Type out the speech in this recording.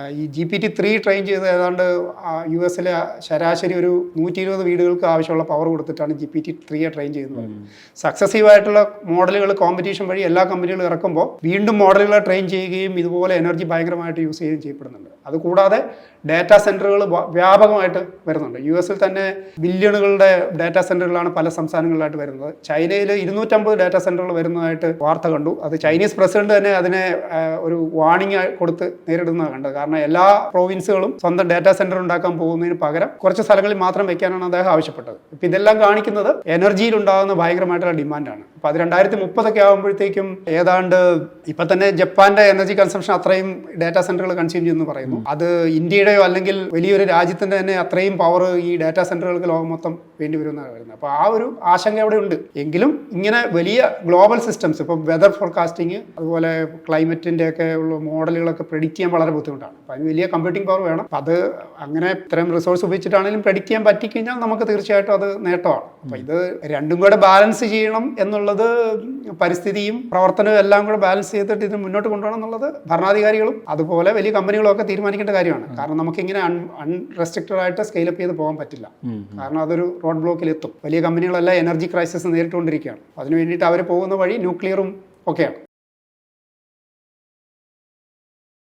ഈ G P T three train ചെയ്ത് ഏതാണ്ട് യു എസിലെ ശരാശരി ഒരു നൂറ്റി ഇരുപത് വീടുകൾക്ക് ആവശ്യമുള്ള പവർ കൊടുത്തിട്ടാണ് ജി പി ടി ത്രീയെ ട്രെയിൻ ചെയ്യുന്നത്. സക്സസീവ് ആയിട്ടുള്ള മോഡലുകൾ കോമ്പറ്റീഷൻ വഴി എല്ലാ കമ്പനികളും ഇറക്കുമ്പോൾ വീണ്ടും മോഡലുകളെ ട്രെയിൻ ചെയ്യുകയും ഇതുപോലെ എനർജി ഭയങ്കരമായിട്ട് യൂസ് ചെയ്യുകയും ചെയ്യപ്പെടുന്നുണ്ട്. അതുകൂടാതെ ഡാറ്റാ സെന്ററുകൾ വ്യാപകമായിട്ട് വരുന്നുണ്ട്. യു എസിൽ തന്നെ ബില്യണുകളുടെ ഡാറ്റാ സെന്ററുകളാണ് പല സംസ്ഥാനങ്ങളിലായിട്ട് വരുന്നത്. ചൈനയിൽ ഇരുന്നൂറ്റമ്പത് ഡാറ്റാ സെന്ററുകൾ വരുന്നതായിട്ട് വാർത്ത കണ്ടു. അത് ചൈനീസ് പ്രസിഡന്റ് തന്നെ അതിനെ ഒരു വാണിംഗ് കൊടുത്ത് നേരിടുന്നതാണ് കണ്ടത്. കാരണം എല്ലാ പ്രോവിൻസുകളും സ്വന്തം ഡാറ്റാ സെന്റർ ഉണ്ടാക്കാൻ പോകുന്നതിന് പകരം കുറച്ച് സ്ഥലങ്ങളിൽ മാത്രം വെക്കാനാണ് അദ്ദേഹം ആവശ്യപ്പെട്ടത്. ഇപ്പം ഇതെല്ലാം കാണിക്കുന്നത് എനർജിയിൽ ഉണ്ടാകുന്ന ഭയങ്കരമായിട്ടുള്ള ഡിമാൻഡാണ് അപ്പോൾ അത് രണ്ടായിരത്തി മുപ്പതൊക്കെ ആകുമ്പോഴത്തേക്കും ഏതാണ്ട് ഇപ്പൊ തന്നെ ജപ്പാന്റെ എനർജി കൺസംഷൻ അത്രയും ഡാറ്റാ സെന്ററുകൾ കൺസ്യൂം ചെയ്യുന്നു പറയുന്നു. അത് ഇന്ത്യയുടെയോ അല്ലെങ്കിൽ വലിയൊരു രാജ്യത്തിന്റെ തന്നെ അത്രയും പവർ ഈ ഡാറ്റാ സെന്ററുകൾക്ക് ലോകം മൊത്തം വേണ്ടി വരുമെന്നാണ് വരുന്നത് അപ്പോൾ ആ ഒരു ആശങ്ക അവിടെ ഉണ്ട്. എങ്കിലും ഇങ്ങനെ വലിയ ഗ്ലോബൽ സിസ്റ്റംസ് ഇപ്പം വെതർ ഫോർകാസ്റ്റിംഗ് അതുപോലെ ക്ലൈമറ്റിന്റെ ഒക്കെ ഉള്ള മോഡലുകളൊക്കെ പ്രെഡിക്റ്റ് ചെയ്യാൻ വളരെ ബുദ്ധിമുട്ടാണ്. അപ്പം അതിന് വലിയ കമ്പ്യൂട്ടിംഗ് പവർ വേണം. അത് അങ്ങനെ ഇത്രയും റിസോഴ്സ് ഉപയോഗിച്ചിട്ടാണെങ്കിലും പ്രെഡിക്റ്റ് ചെയ്യാൻ പറ്റിക്കഴിഞ്ഞാൽ നമുക്ക് തീർച്ചയായിട്ടും അത് നേട്ടമാണ്. അപ്പം ഇത് രണ്ടും കൂടെ ബാലൻസ് ചെയ്യണം എന്നുള്ളത് പരിസ്ഥിതിയും പ്രവർത്തനവും എല്ലാം കൂടെ ബാലൻസ് ചെയ്തിട്ട് ഇത് മുന്നോട്ട് കൊണ്ടുപോകണം എന്നുള്ളത് ഭരണാധികാരികളും അതുപോലെ വലിയ കമ്പനികളും ഒക്കെ തീരുമാനിക്കേണ്ട കാര്യമാണ്. കാരണം നമുക്കിങ്ങനെ അൺ അൺറെസ്ട്രിക്റ്റഡ് ആയിട്ട് സ്കെയിലപ്പ് ചെയ്ത് പോകാൻ പറ്റില്ല. കാരണം അതൊരു റോഡ് ബ്ലോക്കിൽ എത്തും വലിയ കമ്പനികളെല്ലാം എനർജി ക്രൈസിസ് നേരിട്ടുകൊണ്ടിരിക്കുകയാണ്. അതിന് വേണ്ടിയിട്ട് അവർ പോകുന്ന വഴി ന്യൂക്ലിയറും ഒക്കെയാണ്.